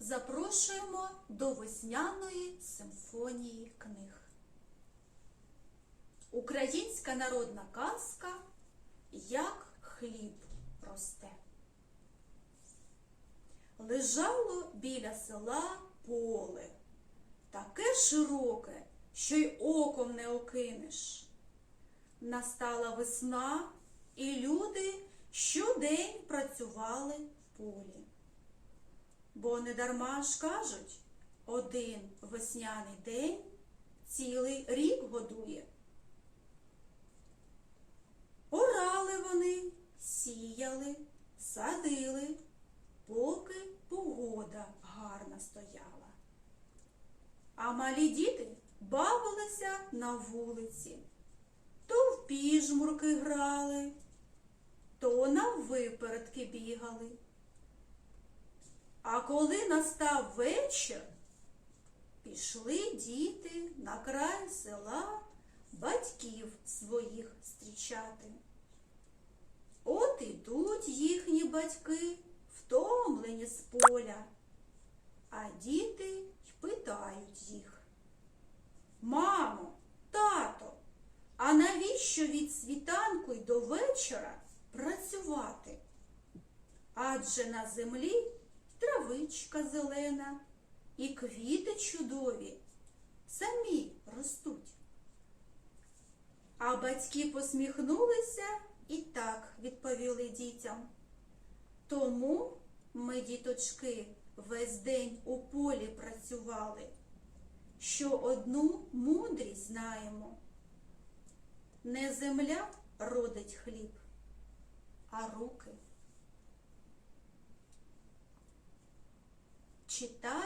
запрошуємо до весняної симфонії книг. Українська народна казка Як хліб росте. Лежало біля села поле, таке широке, що й оком не окинеш. Настала весна, і люди щодень працювали в полі. Бо недарма ж кажуть, один весняний день цілий рік годує. Орали вони, сіяли, садили, поки погода гарна стояла. А малі діти бавилися на вулиці, то в піжмурки грали, то на випередки бігали. А коли настав вечір, пішли діти на край села батьків своїх зустрічати. От ідуть їхні батьки, втомлені з поля, а діти й питають їх. Мамо, тато, а навіщо від світанку й до вечора працювати? Адже на землі травичка зелена і квіти чудові самі ростуть. А батьки посміхнулися і так відповіли дітям. Тому ми, діточки, весь день у полі працювали, що одну мудрість знаємо. Не земля родить хліб, а руки. Нами.